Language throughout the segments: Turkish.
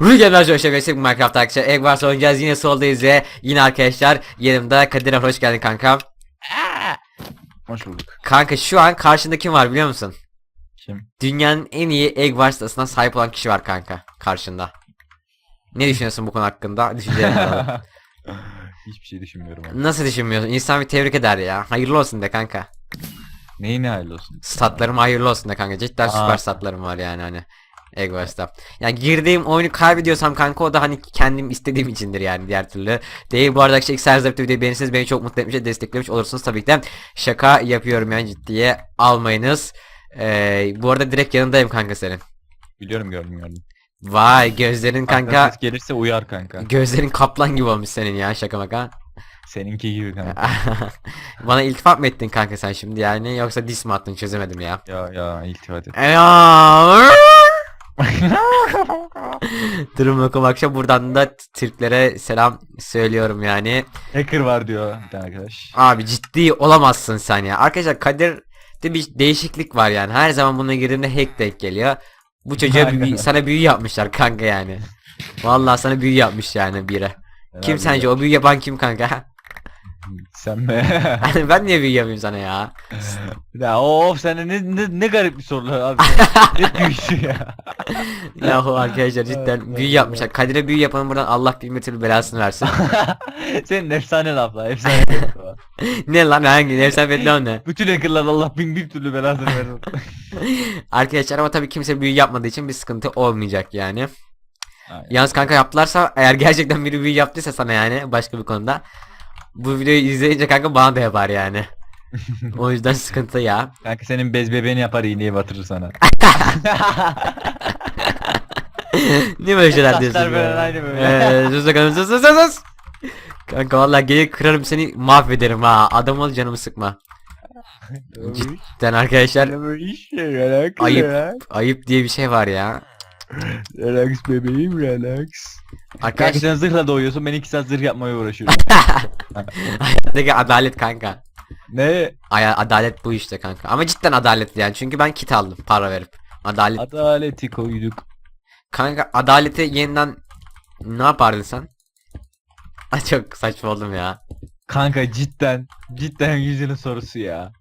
Rüzgarlar Joş'a ve Minecraft arkadaşlar. Egg Wars oynayacağız. Yine soldayız ve yine arkadaşlar yanımda Kadir hoş geldin kanka. Hoş bulduk. Kanka şu an karşında kim var biliyor musun? Kim? Dünyanın en iyi Egg Wars stasına sahip olan kişi var kanka karşında. Ne düşünüyorsun bu konu hakkında? Düşüncelerini alalım. Hiçbir şey düşünmüyorum abi. Nasıl düşünmüyorsun? İnsan bir tebrik eder ya. Hayırlı olsun de kanka. Neyin hayırlı olsun? Statlarım hayırlı olsun de kanka. Cidden Aa. süper statlarım var yani hani. Egg Wars'ta. Yani girdiğim oyunu kaybediyorsam kanka o da hani kendim istediğim içindir yani diğer türlü. Değil bu arada işte ilk Serzap'ta videoyu beğenirseniz beni çok mutlu etmiş ve desteklemiş olursunuz tabii ki de. Şaka yapıyorum yani ciddiye almayınız. Ee, bu arada direkt yanındayım kanka senin. Biliyorum gördüm gördüm. Vay gözlerin kanka. Ses gelirse uyar kanka. gözlerin kaplan gibi olmuş senin ya şaka maka. Seninki gibi kanka. Bana iltifat mı ettin kanka sen şimdi yani yoksa dis mi attın çözemedim ya. ya ya iltifat et. Ya. Durum yokum akşam buradan da Türklere selam söylüyorum yani. Hacker var diyor bir tane arkadaş. Abi ciddi olamazsın sen ya. Arkadaşlar Kadir'de bir değişiklik var yani. Her zaman buna girdiğinde hack denk geliyor. Bu çocuğa bir, sana büyü yapmışlar kanka yani. Vallahi sana büyü yapmış yani biri. Kim sence o büyü yapan kim kanka? Sen mi? ben niye büyü yapayım sana ya? ya of sen ne, ne, ne garip bir sorular abi. ne büyüsü ya. Yahu arkadaşlar cidden büyü yapmışlar. Kadir'e büyü yapanın buradan Allah bir türlü belasını versin. Senin efsane laflar. Efsane laflar. ne lan hangi nefsen bedel ne? Bütün hackerlar Allah bin bir türlü belasını verir. Arkadaşlar ama tabii kimse büyü yapmadığı için bir sıkıntı olmayacak yani. Aynen. Yalnız kanka yaptılarsa eğer gerçekten biri büyü yaptıysa sana yani başka bir konuda. Bu videoyu izleyince kanka bana da yapar yani. o yüzden sıkıntı ya. Kanka senin bez bebeğini yapar iğneyi batırır sana. Niye böyle şeyler Saçlar diyorsun böyle ya? aynı böyle. Eee sus bakalım sus sus sus sus. Kanka vallahi gelir kırarım seni mahvederim ha. Adam ol canımı sıkma. Cidden arkadaşlar Ayıp. ayıp diye bir şey var ya. Relax bebeğim relax. Arkadaşlar Kanka sen zırhla doğuyorsun ben iki saat zırh yapmaya uğraşıyorum. hayattaki adalet kanka. ne? Aya adalet bu işte kanka. Ama cidden adaletli yani. Çünkü ben kit aldım para verip. Adalet. Adaleti koyduk. kanka adaleti yeniden ne yapardın sen? Ay çok saçma oldum ya. Kanka cidden cidden yüzünün sorusu ya.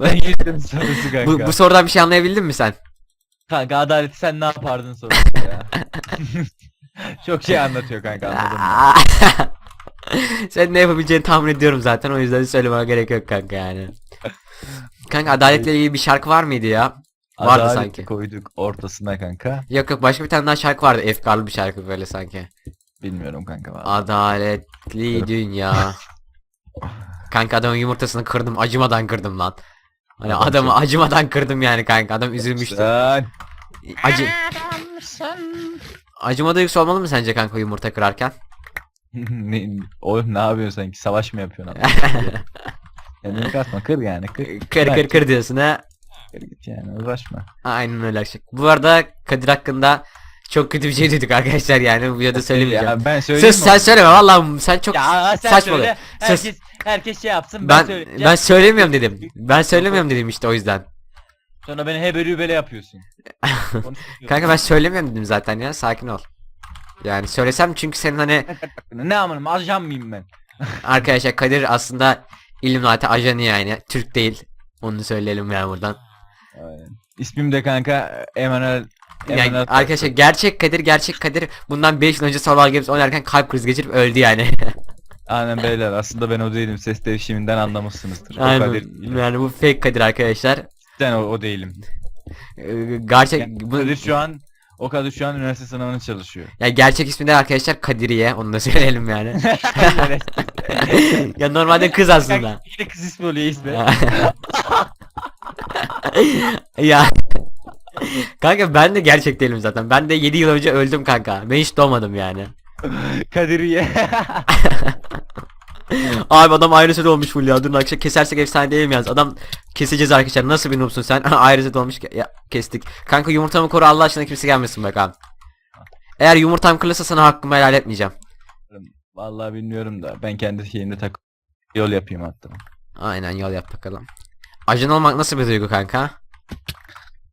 Ben yüzünün sorusu kanka. bu, bu sorudan bir şey anlayabildin mi sen? Kanka adaleti sen ne yapardın sorusu ya. Çok şey anlatıyor kanka sen ne yapabileceğini tahmin ediyorum zaten. O yüzden söylememe gerek yok kanka yani. Kanka adaletle ilgili bir şarkı var mıydı ya? Vardı Adaleti sanki. koyduk ortasına kanka. Yok yok başka bir tane daha şarkı vardı. Efkarlı bir şarkı böyle sanki. Bilmiyorum kanka vallahi. Adaletli dünya. Kanka adamın yumurtasını kırdım. Acımadan kırdım lan. Hani Adam adamı acımadan kırdım yani kanka. Adam üzülmüştü. Sen Acı. Acıma duygusu olmalı mı sence kanka yumurta kırarken? ne, oğlum ne yapıyorsun sanki savaş mı yapıyorsun abi? Kendini kasma kır yani kır. Kır kır kır diyorsun ha. Kır git yani uğraşma. Aynen öyle akşam. Bu arada Kadir hakkında çok kötü bir şey duyduk arkadaşlar yani bu videoda söylemeyeceğim. Ya ben söyleyeyim Sus mi? sen söyleme vallahi sen çok Ya sen saçmalı. söyle. Herkes, herkes şey yapsın ben, Ben söyleyeceğim. ben söylemiyorum dedim. Ben söylemiyorum dedim işte o yüzden. Sonra beni heberi böyle yapıyorsun. Kanka ben söylemiyorum dedim zaten ya sakin ol. Yani söylesem çünkü senin hani Ne amınım ajan mıyım ben? arkadaşlar Kadir aslında Illuminati ajanı yani Türk değil. Onu söyleyelim yani buradan. Aynen. İsmim de kanka Emanuel. Yani Emanuel arkadaşlar gerçek Kadir gerçek Kadir bundan 5 yıl önce Survival Games oynarken kalp krizi geçirip öldü yani. Aynen beyler aslında ben o değilim ses değişiminden anlamışsınızdır. O Aynen. değilim. Yani bu fake Kadir arkadaşlar. Cidden o, o değilim. Ee, gerçek Yani, bu, Kadir şu an o Kadir şu an üniversite sınavına çalışıyor. ya gerçek ismi de arkadaşlar Kadiriye onu da söyleyelim yani. ya normalde kız aslında. Yine kız ismi oluyor ismi. ya Kanka ben de gerçek değilim zaten. Ben de 7 yıl önce öldüm kanka. Ben hiç doğmadım yani. Kadiriye. Abi adam ayrı set olmuş full ya. Durun akşam kesersek efsane değil mi yalnız? Adam keseceğiz arkadaşlar. Nasıl bir noobsun sen? ayrı set olmuş. Ya, kestik. Kanka yumurtamı koru Allah aşkına kimse gelmesin bakalım. Eğer yumurtam kırılırsa sana hakkımı helal etmeyeceğim. Vallahi bilmiyorum da ben kendi şeyimde tak yol yapayım hatta. Aynen yol yap bakalım. Ajan olmak nasıl bir duygu kanka?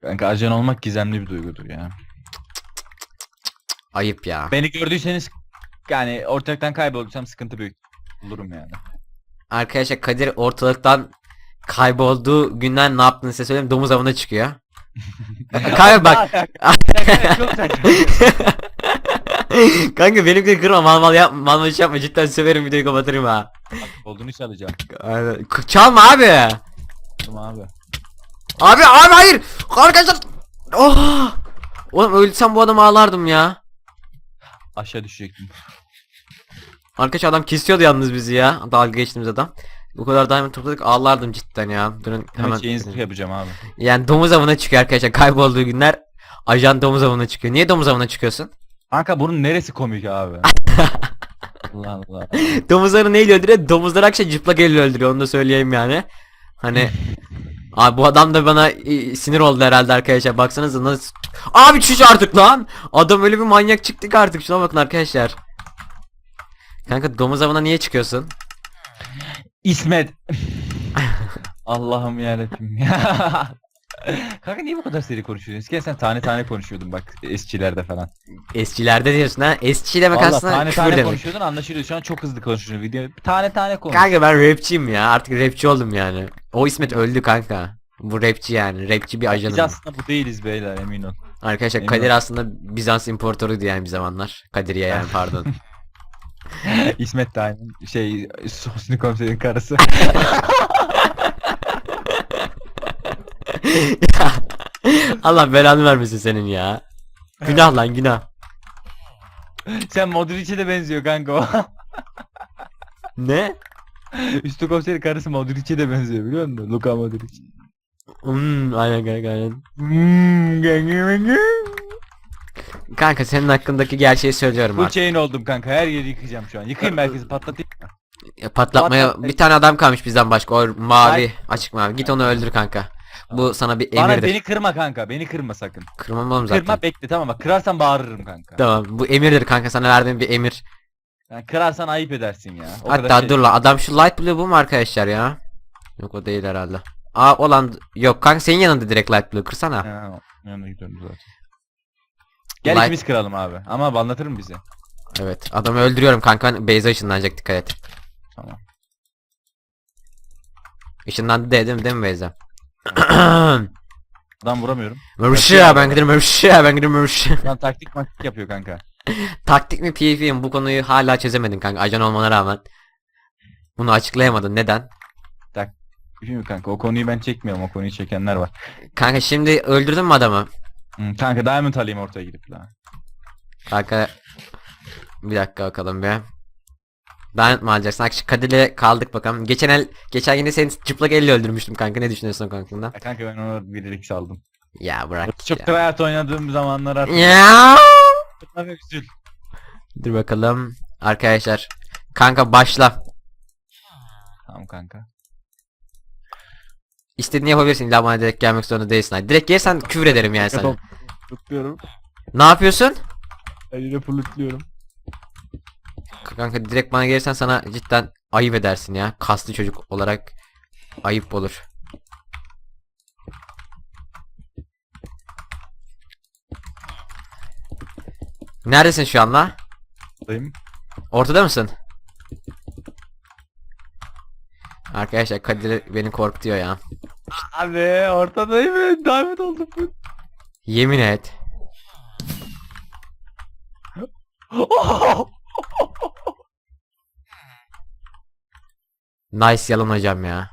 Kanka ajan olmak gizemli bir duygudur ya. Ayıp ya. Beni gördüyseniz yani ortalıktan kaybolursam sıkıntı büyük. Bulurum yani. Arkadaşlar Kadir ortalıktan kaybolduğu günden ne yaptığını size söyleyeyim. Domuz avına çıkıyor. Kanka bak. Kanka benimkini kırma mal mal yapma mal mal iş yapma cidden severim videoyu kapatırım ha. Olduğunu çalacağım. Aynen. K- Çalma abi. Tamam abi. Abi abi hayır. Arkadaşlar. Oh. Oğlum ölsem bu adamı ağlardım ya. Aşağı düşecektim. Arkadaş adam kesiyordu yalnız bizi ya. Dalga geçtiğimiz adam. Bu kadar diamond topladık ağlardım cidden ya. Durun Hemen zırh yapacağım abi. Yani domuz avına çıkıyor arkadaşlar. Kaybolduğu günler ajan domuz avına çıkıyor. Niye domuz avına çıkıyorsun? Kanka bunun neresi komik abi? Allah Allah. Domuzları neyle öldürüyor? Domuzları akşam cıplak elle öldürüyor. Onu da söyleyeyim yani. Hani Abi bu adam da bana e, sinir oldu herhalde arkadaşlar. Baksanıza nasıl Abi çüş artık lan. Adam öyle bir manyak çıktı ki artık. Şuna bakın arkadaşlar. Kanka domuz avına niye çıkıyorsun? İsmet. Allah'ım yarabbim ya. Kanka niye bu kadar seri konuşuyorsun? Eskiden sen tane tane konuşuyordun bak eskilerde falan. Esçilerde diyorsun ha. Esçi demek Valla aslında tane küfür tane demek. konuşuyordun anlaşılıyor. Şu an çok hızlı konuşuyorsun video. Tane tane konuş. Kanka ben rapçiyim ya. Artık rapçi oldum yani. O İsmet öldü kanka. Bu rapçi yani. Rapçi bir Biz ajanım. aslında bu değiliz beyler emin ol. Arkadaşlar Emin Kadir ol. aslında Bizans imparatoruydu yani bir zamanlar. Kadiriye yani pardon. İsmet de aynı şey Hosni komiserin karısı. Allah belanı vermesin senin ya. Günah lan günah. Sen Modric'e de benziyor kanka o. Ne? Üstü komiserin karısı Modric'e de benziyor biliyor musun? Luka Modric. Hmm, aynen kanka aynen. Hmm, kanka, Kanka senin hakkındaki gerçeği söylüyorum Bu artık. chain oldum kanka her yeri yıkayacağım şu an. Yıkayım merkezi patlatayım. Ya Patlatmaya Patlat- bir tane adam kalmış bizden başka. O mavi Ay. açık mavi. Git onu öldür kanka. Bu sana bir Bana emirdir. beni kırma kanka beni kırma sakın. Kırmam oğlum zaten. Kırma bekle tamam bak kırarsan bağırırım kanka. Tamam bu emirdir kanka sana verdiğim bir emir. Yani kırarsan ayıp edersin ya. O kadar Hatta şey- dur la adam şu light blue bu mu arkadaşlar ya? Yok o değil herhalde. Aa olan yok kanka senin yanında direkt light blue kırsana. Ha, yanına gidiyorum zaten. Gel Light- ikimiz kıralım abi. Ama anlatırım bize. Evet adamı öldürüyorum kanka. Beyza ışınlanacak dikkat et. Tamam. Işınlandı de, değil mi, değil mi Beyza? Adam vuramıyorum. Mırşya ben giderim mırşya ben giderim mırşya. Adam taktik maktik yapıyor kanka. Taktik mi PvP mi bu konuyu hala çözemedin kanka ajan olmana rağmen. Bunu açıklayamadın neden? Bilmiyorum kanka o konuyu ben çekmiyorum o konuyu çekenler var. Kanka şimdi öldürdün mü adamı? Hı, kanka diamond alayım ortaya gidip la. Kanka bir dakika bakalım bir. Diamond mı alacaksın? Akşı Kadir'le kaldık bakalım. Geçen el geçen yine seni çıplak elle öldürmüştüm kanka. Ne düşünüyorsun hakkında? Ya kanka ben onu bilerek saldım. Ya bırak Çok ya. tryhard oynadığım zamanlar artık. Ya. Tabii üzül. Dur bakalım. Arkadaşlar. Kanka başla. Tamam kanka. İstediğini yapabilirsin. İlla bana direkt gelmek zorunda değilsin. Direkt gelirsen küfür ederim yani sana. Pulutluyorum. Ne yapıyorsun? Elini pulutluyorum. Kanka direkt bana gelirsen sana cidden ayıp edersin ya. Kaslı çocuk olarak ayıp olur. Neredesin şu anda? Dayım. Ortada mısın? Arkadaşlar Kadir beni korkutuyor ya. Abi ortadayım diamond oldum. Yemin et. Nice yalan hocam ya.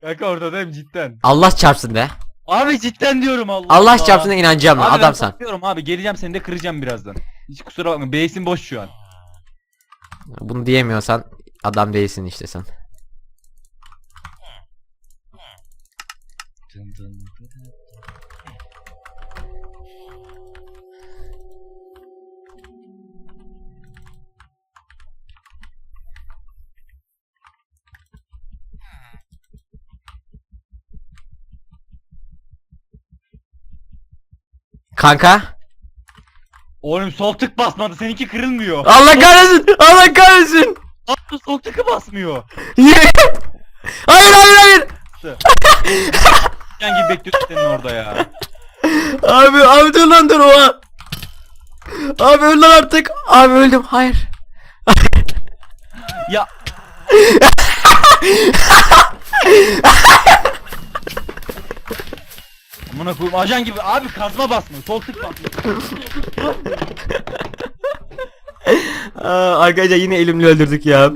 kanka ortadayım cidden. Allah çarpsın de. Abi cidden diyorum Allah Allah çarpsın da inanacağım lan ben adamsan. patlıyorum abi geleceğim seni de kıracağım birazdan. Hiç kusura bakma base'in boş şu an. Bunu diyemiyorsan adam değilsin işte sen. Kanka. Oğlum sol tık basmadı seninki kırılmıyor. Allah kahretsin. Allah kahretsin. Abi sol tıkı basmıyor. hayır hayır hayır. Sen gibi bekliyorsun senin orada ya. Abi abi dur lan dur oha. Abi öl lan artık. Abi öldüm. Hayır. Ya Amına koyayım ajan gibi abi kazma basma sol tık basma. Aa, arkadaşlar yine elimle öldürdük ya.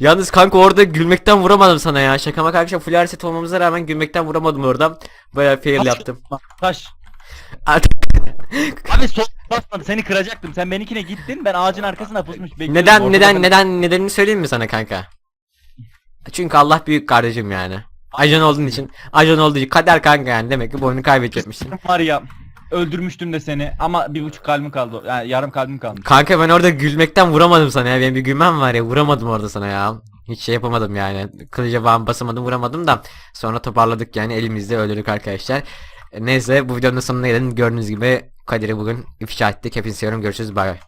Yalnız kanka orada gülmekten vuramadım sana ya. Şakama karşı full reset olmamıza rağmen gülmekten vuramadım orada. Bayağı fail yaptım. Taş. Artık Abi sol basmadı seni kıracaktım. Sen benimkine gittin ben ağacın arkasına pusmuş bekliyorum. neden Orada neden ben- neden nedenini söyleyeyim mi sana kanka? Çünkü Allah büyük kardeşim yani. Ajan olduğun için, ajan olduğu için kader kanka yani demek ki bu oyunu kaybedecekmişsin. Var ya öldürmüştüm de seni ama bir buçuk kalbim kaldı. Yani yarım kalbim kalmış. Kanka ben orada gülmekten vuramadım sana ya. Benim bir gülmem var ya. Vuramadım orada sana ya. Hiç şey yapamadım yani. Kılıca bağım basamadım vuramadım da. Sonra toparladık yani elimizde öldürdük arkadaşlar. Neyse bu videonun sonuna gelin. Gördüğünüz gibi Kadir'i bugün ifşa ettik. Hepinizi seviyorum. Görüşürüz. Bay bay.